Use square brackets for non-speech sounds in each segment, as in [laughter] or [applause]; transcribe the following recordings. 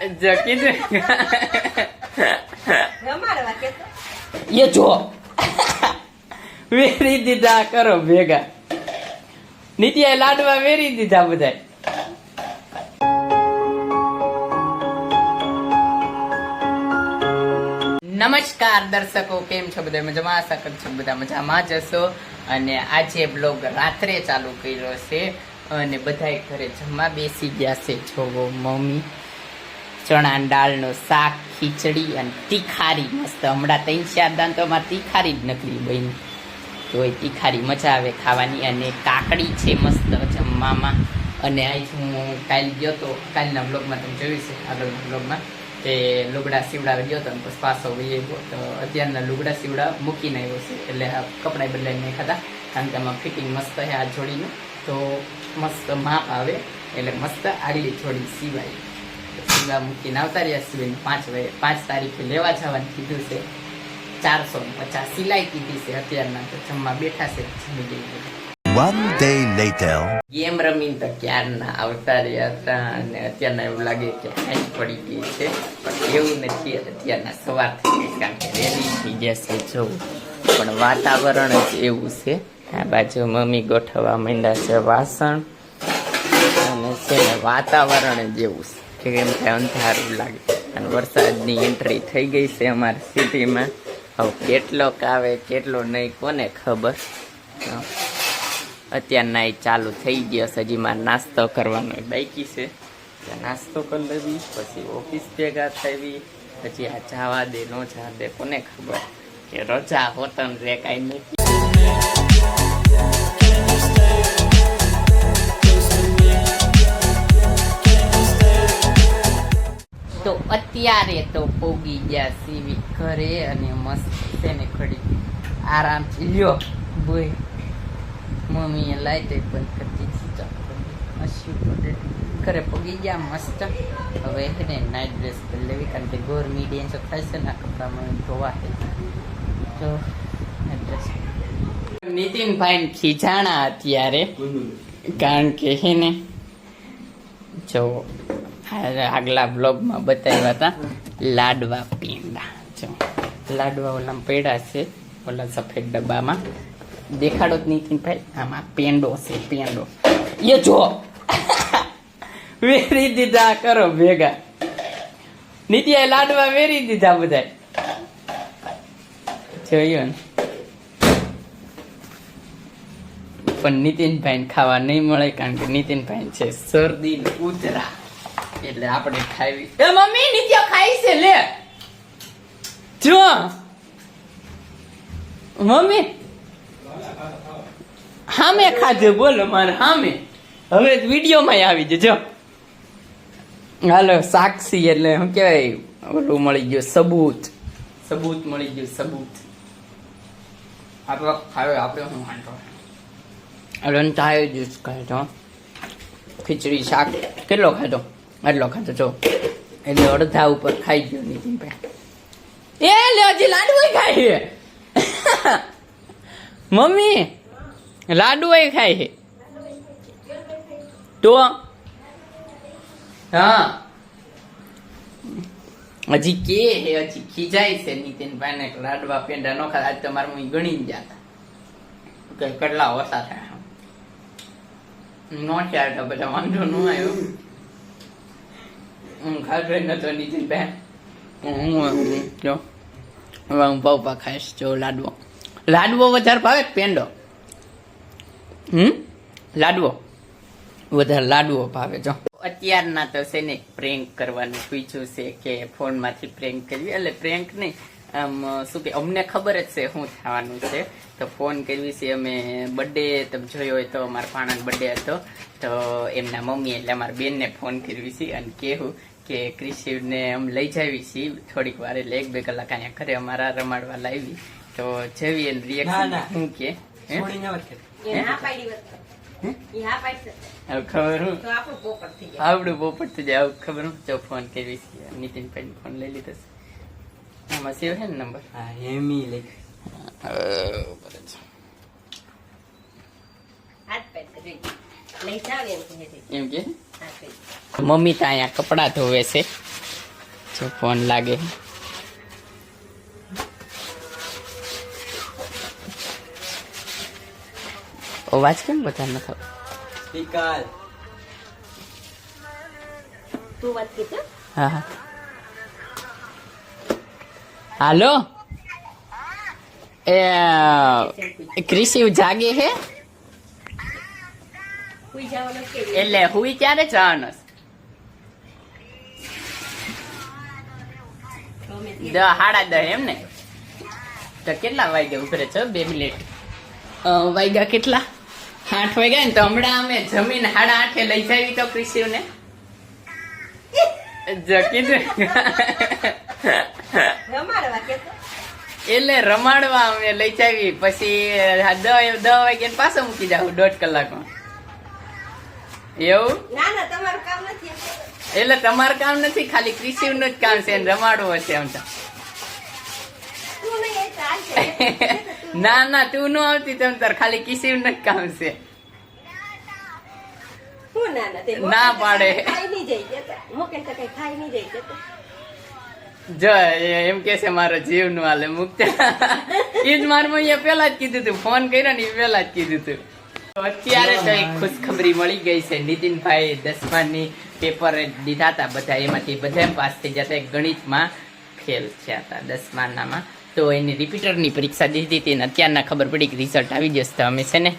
જો કીધું. રમાડવા કેતો એ જો. વેરી દીધા કરો ભેગા. નિત્યાએ લાડવા વેરી દીધા બધા નમસ્કાર દર્શકો કેમ છો બધા? મજામાં? આશા કરું છું બધા મજામાં જ હશો. અને આજે બ્લોગ રાત્રે ચાલુ કર્યો છે. અને બધાય ઘરે જમવા બેસી ગયા છે. જોવો મમ્મી. ચણા દાળનું શાક, ખીચડી અને તીખારી મસ્ત. હમણાં ત્રણ, ચાર અમારે તીખારી જ નકલી બની. તો એ તીખારી મજા આવે ખાવાની. અને કાકડી છે મસ્ત જમવામાં. અને આજ હું કાલ ગયો તો, કાલના બ્લોગમાં તમે જોયું છે આગળના બ્લોગમાં કે લુગડા સીવડાવી ગયો હતો પછી પાછો વહી ગયો તો અત્યારના લુગડા સીવડા મૂકીને આવ્યો છે, એટલે કપડાં બદલાઈને ખાતા કારણ કે આમાં ફિટિંગ મસ્ત છે આ જોડીનું. તો મસ્ત માપ આવે, એટલે મસ્ત આગલી જોડી સીવાય. સીવા મૂકીને આવતા રહ્યા સિવાય પાંચ પાંચ તારીખે લેવા જવાનું કીધું છે. ચારસો પચાસ સિલાઈ કીધી છે અત્યારના તો જમવા બેઠા છે જમી લઈએ One day later. ગેમ રમીને તો ક્યારના આવતા રહ્યા હતા અને અત્યારના એવું લાગે કે હાઈટ પડી ગઈ છે. પણ એવું નથી અત્યારના સવાર થઈ ગઈ કારણ કે રેલી થઈ જશે જોવું પણ વાતાવરણ જ એવું છે. આ બાજુ મમ્મી ગોઠવવા માંડ્યા છે વાસણ. અને છે વાતાવરણ જ એવું છે. કે કેમ કે અંધારું લાગે. અને વરસાદની એન્ટ્રી થઈ ગઈ છે અમારી સિટીમાં. હવે કેટલોક આવે કેટલો નહીં, કોને ખબર? અત્યારના એ ચાલુ થઈ ગયો છે, હજી મારે નાસ્તો કરવાનો બાકી છે. નાસ્તો કરી લેવી, પછી ઓફિસ ભેગા થવી, પછી આ જવા દે, નો જવા દે, કોને ખબર? કે રજા હોતન રે કાંઈ નથી અત્યારે તો પોગી ગયા સીવી ઘરે અને મસ્ત છે ને ખડી આરામથી. લ્યો બોય. મમ્મીએ લાઈટ બંધ કરી દીધી. ચાલો હસી પડે ઘરે પગી ગયા મસ્ત. હવે છે ને નાઇટ ડ્રેસ કરી લેવી કારણ કે ગોર મીડિયમ તો થાય છે ને કપડામાં ધોવા છે તો dress. નીતિનભાઈ ખીજાણા અત્યારે. કારણ કે હે ને જો આગલા બ્લોગમાં બતાવ્યા હતા. લાડવા પેંડા. જો લાડવા ઓલા પડ્યા છે, ઓલા સફેદ ડબ્બામાં. દેખાડો જ નીતિનભાઈ આમાં પેંડો છે, પેંડો. એ જો! [laughs] વેરી દીધા, કરો ભેગા. નીતિયા લાડવા વેરી દીધા બધા જોયું ને? પણ નીતિનભાઈ ખાવા નહીં મળે કારણ કે નીતિનભાઈ છે શરદી ને ઉધરા એટલે આપણે ખાવી એ મમ્મી નિત્ય ખાઈ છે, લે. જો. મમ્મી. હામે ખાધે, બોલો મારે, હામે. હવે વિડીયોમાં આવી જજો. હાલો સાક્ષી એટલે શું કહેવાય? ઓલું મળી ગયું, સબૂત. સબૂત મળી ગયું, સબૂત. આપણે ખાવે આપણે શું વાંધો? ચાય જ્યુસ ખાધો. ખીચડી, શાક. કેટલો ખાધો? આટલો ખાતો જો. એટલે અડધા ઉપર ખાઈ ગયો નીતિનભાઈ એ લે હજી લાડુ ખાઈ મમ્મી લાડુ ખાય છે. તો? હા. હજી કે હે હજી ખીજાય છે નીતિનભાઈ ને લાડવા પેંડા નો ખાતા આજ તમારે હું ગણી જતા કે કેટલા ઓછા થયા. નો ચાર તો બધા વાંધો ન આવ્યો. હું નતો નીતિનભાઈ હું હું જો. હવે હું પપ્પા ખાઈશ જો લાડવો. લાડવો વધારે ભાવે પેંડો? હમ? લાડવો. વધારે લાડવો ભાવે જો. અત્યારના તો છે ને પ્રેન્ક કરવાનું પૂછ્યું છે કે ફોનમાંથી પ્રેન્ક કરવી એટલે પ્રેન્ક નહીં. આમ શું કે અમને ખબર જ છે શું થવાનું છે. તો ફોન કરવી છે અમે બર્થડે તમે જોયો હોય તો અમારા પાણાનો બર્થડે હતો. તો એમના મમ્મી એટલે અમારા બેનને ફોન કરવી છે અને કહેવું કે ક્રિશિવને આમ લઈ જાવી છીએ. થોડીક વાર એટલે એક બે કલાક અહીંયા ઘરે અમારા રમાડવા લાવી તો જેવી એને રિએક્શન શું કે? હા? પાડી વાત એ હા પાડી હવે ખબર હું? તો પોપટ થઈ જાય. આવડું પોપટ થઈ જાય. આવું ખબર હું? જો ફોન કરવી છે. નીતિનભાઈ ફોન લઈ લીધો છે. આમાં સેવ છે ને નંબર હા પેટ લઈ. એમ એમ કે? મમ્મી તો અહીંયા કપડાં ધોવે છે. જો ફોન લાગે. અવાજ કેમ બધા ન થયો નિકાલ તું વાત કે છે હા હા. હાલો? એ ક્રિશિવ જાગે હે? કોઈ જવાનું કે એટલે હુઈ ક્યારે જવાનો. હાડા દહ એમ ને? તો કેટલા વાગ્યા ઉભરે છો? બે મિનિટ. વાગ્યા કેટલા? આઠ વાગ્યા ને તો હમણાં અમે જમીન હાડા આઠે લઈ જાવી તો ક્રિશિવને ને કીધું. એટલે રમાડવા અમે લઈ જાવી. પછી દ વાગ્યા પાછો મૂકી જાવ દોઢ કલાકમાં. એવું? ના ના એમ. એટલે તમારું કામ નથી ખાલી ક્રિશિવનું જ કામ છે ને રમાડવું હશે આમ તો. ના ના તું ન આવતી તમ તાર ખાલી કિશિવનું જ કામ છે. ના ના ના પાડે. જો એમ કે છે મારો જીવનું હાલે મુક્ત. [laughs] એ જ મારું અહીંયા પેલા જ કીધું તું ફોન કર્યો ને એ પેલા જ કીધું તો. અત્યારે તો એક ખુશખબરી મળી ગઈ છે. નીતિનભાઈ દસમાની પેપર દીધા હતા બધા. એમાંથી બધા પાસ થઈ જતા ગણિતમાં ફેલ થયા હતા દસમાનામાં. તો એની રિપીટરની પરીક્ષા દીધી હતી અત્યારના ખબર પડી કે રિઝલ્ટ આવી જશે. તો અમે છે ને,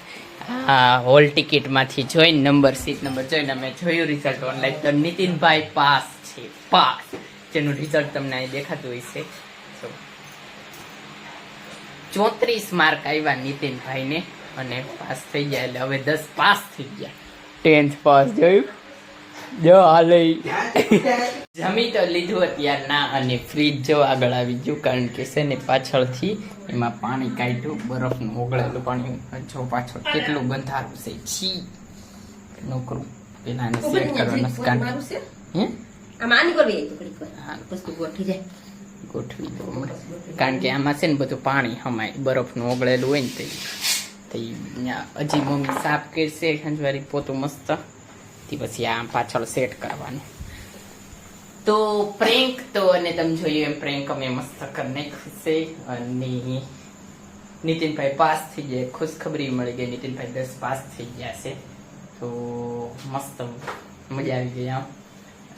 આ હોલ ટિકિટમાંથી જોઈને નંબર સીટ નંબર જોઈને અમે જોયું રિઝલ્ટ ઓનલાઈન તો નીતિનભાઈ પાસ છે. પાસ. જેનું રિઝલ્ટ તમને અહીં દેખાતું છે. ચોત્રીસ માર્ક આવ્યા નીતિનભાઈને. અને પાસ થઈ ગયા એટલે હવે દસ પાસ થઈ ગયા. ટેન્થ પાસ જોયું? જો હાલે. જમી તો લીધું અત્યારના અને ફ્રીજ જો આગળ આવી ગયું કારણ કે છે ને પાછળથી એમાં પાણી કાઢ્યું બરફનું ઓગળેલું પાણી. જો પાછળ કેટલું બંધારું છે. છી. નોકરું. પેલા એને સેટ ને કરવાનું કારણ હે? આમ કરવી. વસ્તુ ગોઠવી જાય. ગોઠવી કારણ કે આમાં છે ને બધું પાણી હમાય. બરફનું ઓગળેલું હોય ને તે. હજી મમ્મી સાફ કરશે, ખંજવારી પોતું મસ્ત. તે પછી આમ પાછળ સેટ કરવાનું. તો પ્રેન્ક તો અને તમે જોયું એમ પ્રેન્ક અમે મસ્ત કરી નાખ્યું છે અને નીતિનભાઈ પાસ થઈ ગયા, ખુશખબરી મળી ગઈ. નીતિનભાઈ દસ પાસ થઈ ગયા છે. તો મસ્ત મજા આવી ગઈ આમ.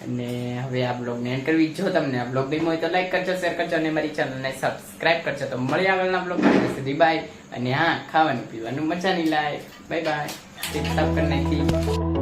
અને હવે આ બ્લોગને એન્ડ કરવી. જો તમને આ બ્લોગ ગમ્યો હોય તો લાઈક કરજો શેર કરજો અને મારી ચેનલને સબસ્ક્રાઇબ કરજો. તો મળી આગળના બ્લોગ સુધી બાય અને હા, ખાવાનું, પીવાનું મજા નહીં લાય બાય બાય સાફ કરી નાખી.